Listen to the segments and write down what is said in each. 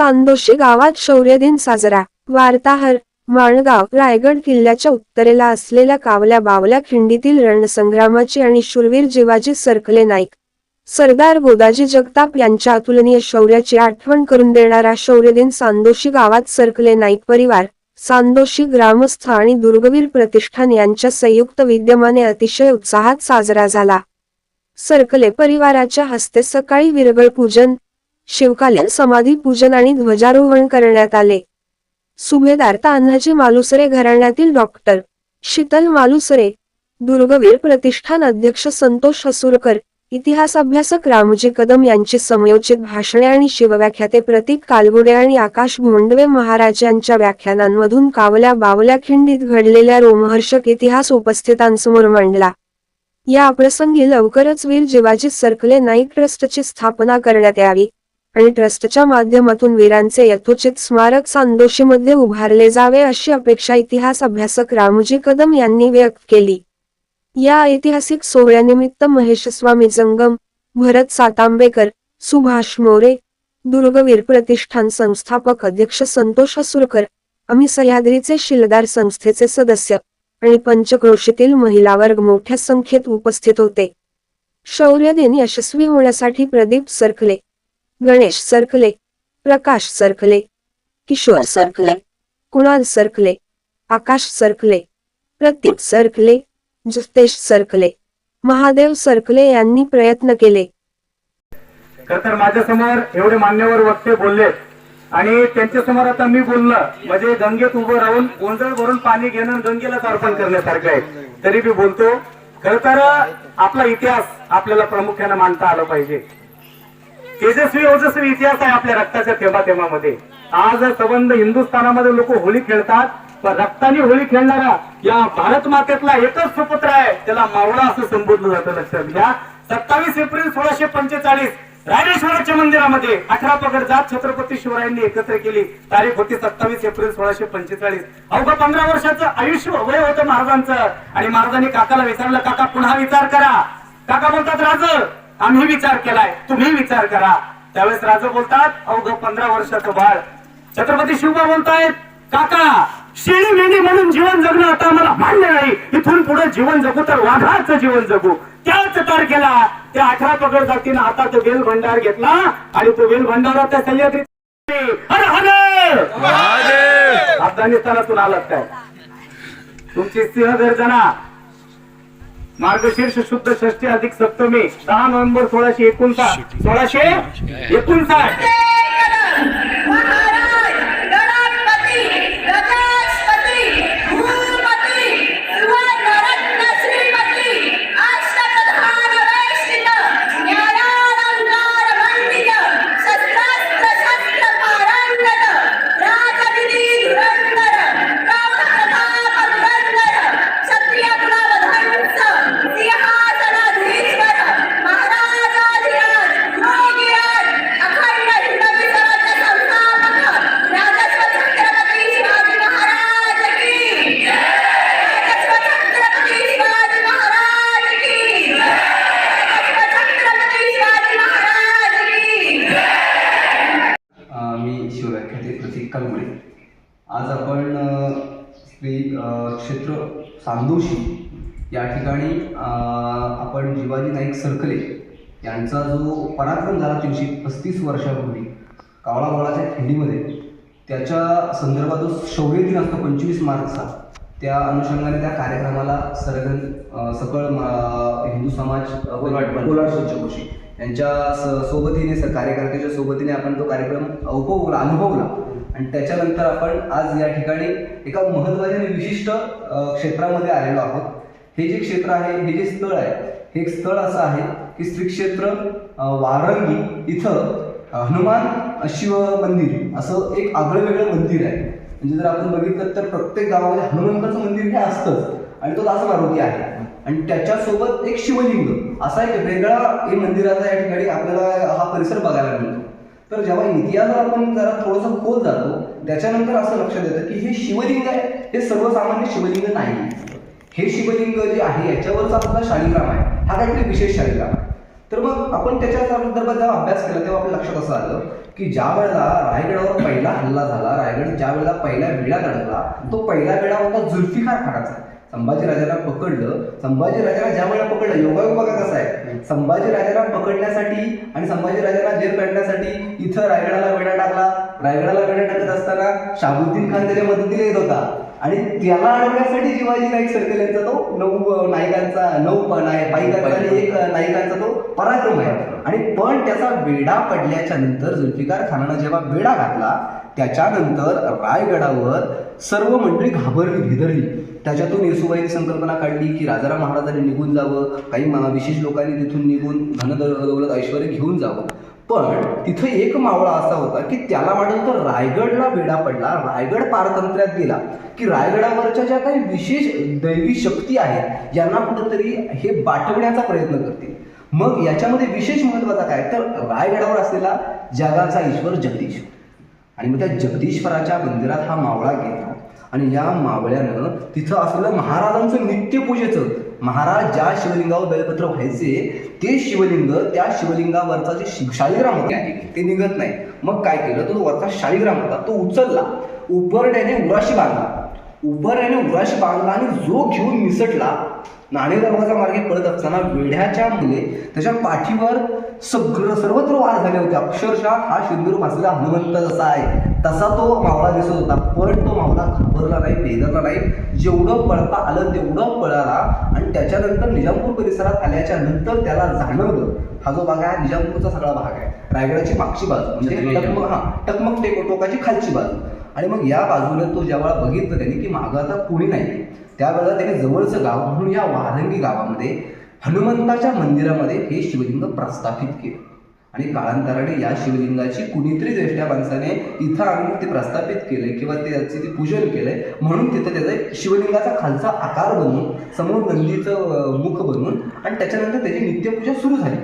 सांदोशी गावात शौर्य दिन साजरा. वार्ताहर माणगाव रायगड किल्ल्याच्या उत्तरेला असलेल्या कावल्या बावल्या खिंडीतील रणसंग्रामाची आणि शूरवीर जिवाजी सरकले नाईक. सरदार गोदाजी जगताप यांच्या अतुलनीय शौर्याची आठवण करून देणारा शौर्य दिन सांदोशी गावात सरकले नाईक परिवार. सांदोशी ग्रामस्थ आणि दुर्गवीर प्रतिष्ठान यांच्या संयुक्त विद्यमाने अतिशय उत्साहात साजरा झाला. सरकले परिवाराच्या हस्ते सकाळी विरगळ पूजन शिवकालीन समाधी पूजन आणि ध्वजारोहण करण्यात आले. सुभेदार तान्हाजी मालुसरे घराण्यातील डॉक्टर. शीतल मालुसरे दुर्गवीर प्रतिष्ठान अध्यक्ष संतोष हसूरकर इतिहास अभ्यासक रामजी कदम यांची समयोचित भाषणे आणि शिवव्याख्याते प्रतीक कालगुडे आणि आकाश भोंडवे महाराज यांच्या व्याख्यानांमधून कावल्या बावल्या खिंडीत घडलेल्या रोमहर्षक इतिहास उपस्थितांसमोर मांडला. या प्रसंगी लवकरच वीर जिवाजी सर्कले नाईक ट्रस्टची स्थापना करण्यात यावी. आणि ट्रस्टच्या माध्यमातून वीरांचे यथोचित स्मारक सांदोशीमध्ये उभारले जावे अशी अपेक्षा इतिहास अभ्यासक रामजी कदम यांनी व्यक्त केली. या ऐतिहासिक सोहळ्यानिमित्त महेशस्वामी जंगम भरत सातांबेकर सुभाष मोरे दुर्गवीर प्रतिष्ठान संस्थापक अध्यक्ष संतोष असुरकर आम्ही सह्याद्रीचे शिलदार संस्थेचे सदस्य आणि पंचक्रोशीतील महिला वर्ग मोठ्या संख्येत उपस्थित होते. शौर्य दिन यशस्वी होण्यासाठी प्रदीप सरकले. गणेश सरकले प्रकाश सरकले किशोर सरकले कुणाल सरकले आकाश सरकले प्रतीक सरकले जुतेश सरकले महादेव सरकले यांनी प्रयत्न केले. खर तर माझ्यासमोर एवढे मान्यवर वक्ते बोलले आणि त्यांच्यासमोर आता मी बोलणं म्हणजे गंगेत उभं राहून गोंधळ भरून पाणी घेणं आणि गंगेलाच अर्पण करण्यासारखं आहे. तरी मी बोलतो खर तर आपला इतिहास आपल्याला प्रामुख्याने मांडता आला पाहिजे. तेजस्वी ओजस्वी इतिहास आहे आपल्या रक्ताच्या थेंबा थेंबामध्ये आज संबंध हिंदुस्थानामध्ये लोक होळी खेळतात पण रक्ताने होळी खेळणारा या भारत मातेतला एकच सुपुत्र आहे त्याला मावळा असं संबोधलं जातं लक्षात घ्या. सत्तावीस एप्रिल सोळाशे पंचेचाळीस राजेश्वराच्या मंदिरामध्ये अठरा पगड जात छत्रपती शिवरायांनी एकत्र केली. तारीख होती सत्तावीस एप्रिल सोळाशे पंचेचाळीस. अवघ्या पंधरा वर्षाचं आयुष्य वय होतं महाराजांचं. आणि महाराजांनी काकाला विचारलं काका पुन्हा विचार करा. काका बोलतात राज आम्ही विचार केलाय तुम्ही विचार करा. त्यावेळेस राजा बोलतात अवघ पंधरा वर्षाचं बाळ. छत्रपती शिवबा बोलतायत काका शेळी मेंढी म्हणून जीवन जगणं आता आम्हाला मान्य नाही. इथून पुढे जीवन जगू तर वाघाचं जीवन जगू. त्याच तारखेला त्या अठरा पगड जातीनं हातात वेल भंडार घेतला आणि तो वेल भंडारा त्या सह्याद्री अफगाणिस्तानातून आलात काय? तुमची सिंह गर्जना मार्गशीर्ष शुद्ध षष्टी अधिक सप्तमी दहा नोव्हेंबर सोळाशे एकोणसाठ. सोळाशे एकोणसाठ. क्षेत्र सांदोशी या ठिकाणी आपण जिवाजी नाईक सरकले. यांचा जो पराक्रम झाला तीनशे पस्तीस वर्षापूर्वी कावळावळाच्या खिंडीमध्ये त्याच्या संदर्भात जो शौर्य दिन असतो पंचवीस मार्चचा. त्या अनुषंगाने त्या कार्यक्रमाला सरगन सकळ हिंदू समाज कोलार पंचकोशी यांच्या स- सोबतीने स- कार्यकर्त्याच्या सोबतीने आपण तो कार्यक्रम उपभोगला अनुभवला. आणि त्याच्यानंतर आपण आज या ठिकाणी एका महत्त्वाच्या आणि विशिष्ट क्षेत्रामध्ये आलेलो आहोत. हे जे क्षेत्र आहे हे जे स्थळ आहे हे एक स्थळ असं आहे की श्री क्षेत्र वारंगी इथं हनुमान शिव मंदिर असं एक आगळं वेगळं मंदिर आहे. म्हणजे जर आपण बघितलं तर प्रत्येक गावामध्ये हनुमंताचं मंदिर हे असतंच आणि तो दास मारुती आहे. आणि त्याच्यासोबत एक शिवलिंग असा एक वेगळा हे मंदिराचा या ठिकाणी आपल्याला हा परिसर बघायला मिळतो. तर जेव्हा इतिहासात आपण जरा थोडंसं खोल जातो त्याच्यानंतर असं लक्षात येतं की हे शिवलिंग आहे हे सर्वसामान्य शिवलिंग नाही. हे शिवलिंग जे आहे याच्यावरचा आपला शालिग्राम आहे. हा काहीतरी विशेष शालिग्राम आहे. तर मग आपण त्याच्या संदर्भात जेव्हा अभ्यास केला तेव्हा आपल्या लक्षात असं आलं की ज्या वेळेला रायगडावर पहिला हल्ला झाला रायगड ज्या वेळेला पहिला विडा अडकला तो पहिला विडा होता जुल्फिकार खानाचा संभाजीराजाला पकडलं. संभाजीराजाला ज्या वेळेला पकडलं योगायोग बघा कसा आहे. संभाजीराजाला पकडण्यासाठी आणि संभाजीराजाला जेल काढण्यासाठी इथं रायगडाला वेढा टाकला. रायगडाला वेढा टाकत असताना शाबुद्दीन खान त्याच्या मदतीला येत होता. आणि त्याला अडवण्यासाठी शिवाजी नाईक सर्कल यांचा तो नऊ नायकांचा नऊ पाईकांचा आणि एक नायकांचा तो पराक्रम आहे. आणि पण त्याचा वेढा पडल्याच्या नंतर जुल्फिकार खानानं जेव्हा वेढा घातला त्याच्यानंतर रायगडावर सर्व मंडळी घाबरली भिदरली. त्याच्यातून येसुबाईने संकल्पना काढली की राजाराम महाराजांनी निघून जावं काही विशेष लोकांनी तिथून निघून धनदौलत ऐश्वर घेऊन जावं. पण तिथं एक मावळा असा होता की त्याला वाटत होतं रायगडला वेढा पडला. रायगड पारतंत्र्यात गेला की रायगडावरच्या ज्या काही विशेष दैवी शक्ती आहेत यांना कुठंतरी हे बाटवण्याचा प्रयत्न करतील. मग याच्यामध्ये विशेष महत्त्वाचा काय? तर रायगडावर असलेला जगाचा ईश्वर जगदीश. आणि मग त्या जगदीश्वराच्या मंदिरात हा मावळा गेला. आणि या मावळ्यानं तिथं असलेलं महाराजांचं नित्यपूजेचं महाराज ज्या शिवलिंगावर बेलपत्र व्हायचे ते शिवलिंग त्या शिवलिंगावरचा जे शि- शालिग्राम होता ते निघत नाही. मग काय केलं? तो वरचा शालिग्राम होता तो उचलला. उपरण्याने उराशी बांधला. उपरण्याने उराशी बांधला आणि जो घेऊन निसटला नाणे दरवाजा मार्गे पळत असताना वेढ्याच्या मुले त्याच्या पाठीवर सगळं सर्वत्र वार झाले होते. अक्षरशः हा सिंदूर भासलेला हनुमंत जसा आहे तसा तो मावळा दिसत होता. पण तो मावळा घाबरला नाही बेदरला नाही. जेवढं पळता आलं तेवढं पळाला आणि त्याच्यानंतर निजामपूर परिसरात आल्याच्यानंतर त्याला जाणवलं. हा जो भाग आहे निजामपूरचा सगळा भाग आहे. रायगडाची मागची बाजू. म्हणजे टकमक हा टकमक टेक टोकाची खालची बाजू. आणि मग या बाजूने तो ज्यावेळा बघितलं त्यांनी की मागं आता कोणी नाही. त्यावेळेला त्याने जवळचं गाव म्हणून या वारंगी गावामध्ये हनुमंताच्या मंदिरामध्ये हे शिवलिंग प्रस्थापित केलं. आणि काळांतराने या शिवलिंगाची कुणीतरी ज्येष्ठ्या माणसाने इथं आणून ते प्रस्थापित केले किंवा ते त्याचे ते पूजन केलंय म्हणून तिथं त्याचा शिवलिंगाचा खालचा आकार बनवून समोर नंदीचं मुख बनवून आणि त्याच्यानंतर त्याची नित्यपूजा सुरू झाली.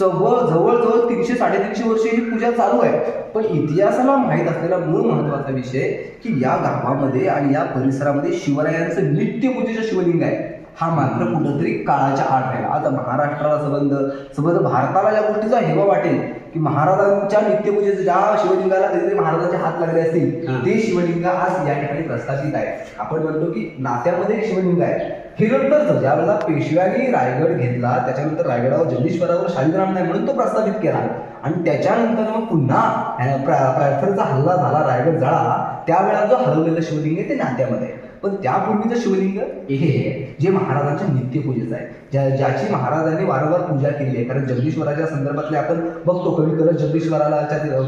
जवळ जवळजवळ तीनशे साडेतीनशे वर्ष ही पूजा चालू आहे. पण इतिहासाला माहीत असलेला मूळ महत्त्वाचा विषय की या गावामध्ये आणि या परिसरामध्ये शिवरायांचं नित्यपूजेचं शिवलिंग आहे. हा मात्र कुठंतरी काळाच्या आड राहिला. आता महाराष्ट्राला संबंध संबंध भारताला या गोष्टीचा हेवा वाटेल. की महाराजांच्या नित्यपूजेचं ज्या शिवलिंगाला कधीतरी महाराजांचे हात लागले असतील. ते शिवलिंग आज या ठिकाणी प्रस्थापित आहे आपण म्हणतो की नात्यामध्ये शिवलिंग आहे हे नंतर ज्या वेळेला पेशव्यांनी रायगड घेतला त्याच्यानंतर रायगडावर जगदीश्वरावर शालिग्राम नाही म्हणून तो प्रस्थापित केला आणि त्याच्यानंतर मग पुन्हा प्रार्थनेचा हल्ला झाला रायगड जळाला त्यावेळेला जो हरवलेलं शिवलिंग आहे ते नात्यामध्ये आहे. पण त्यापूर्वीचं शिवलिंग हे आहे जे महाराजांच्या नित्यपूजेचं आहे. ज्या ज्याची महाराजांनी वारंवार पूजा केली आहे. कारण जगदीश्वराच्या संदर्भातले आपण बघतो कवी करत जगदीश्वराला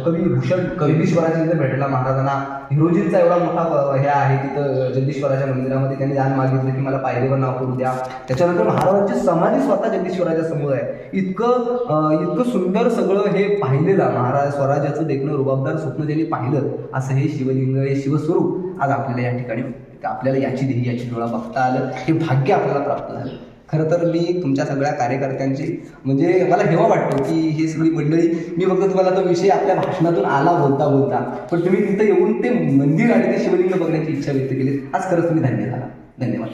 कवी भूषण कवीश्वराच्या तिथे भेटला महाराजांना. हिरोजींचा एवढा मोठा हे आहे तिथं जगदीश्वराच्या मंदिरामध्ये त्यांनी दान मागितलं की मला पायरीवर नाव करू द्या. त्याच्यानंतर महाराजांची समाधी स्वतः जगदीश्वराच्या समोर आहे. इतकं इतकं सुंदर सगळं हे पाहिलेलं महाराज स्वराज्याचं देखणं रुबाबदार स्वप्न त्यांनी पाहिलं असं हे शिवलिंग हे शिवस्वरूप आज आपल्याला या ठिकाणी आपल्याला याची ध्येय याची डोळा बघता आलं? हे भाग्य आपल्याला प्राप्त झालं. खरं तर मी तुमच्या सगळ्या कार्यकर्त्यांची म्हणजे मला हेवा वाटतो की हे सगळी मंडळी मी फक्त तुम्हाला तो विषय आपल्या भाषणातून आला बोलता बोलता पण तुम्ही तिथं येऊन ते मंदिर आणि ते शिवलिंग बघण्याची इच्छा व्यक्त केली. आज खरंच तुम्ही धन्य झाला. धन्यवाद.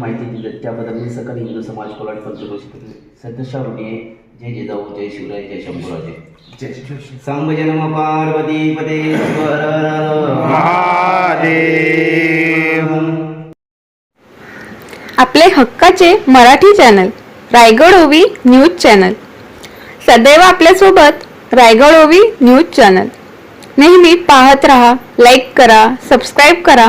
माहिती दिली. त्याबद्दल मी सकल हिंदू समाज कोलाड पंचक्रोशीतील सदस्य आहे जय जिजाऊ जय शिवराय जय शंभूराजे. जय सांब जनम पार्वती पदे स्वर आपले हक्काचे मराठी चॅनल रायगड ओवी न्यूज चॅनल. सदैव आपल्यासोबत रायगड ओवी न्यूज चॅनल. नेहमी पाहत रहा लाईक करा सबस्क्राईब करा.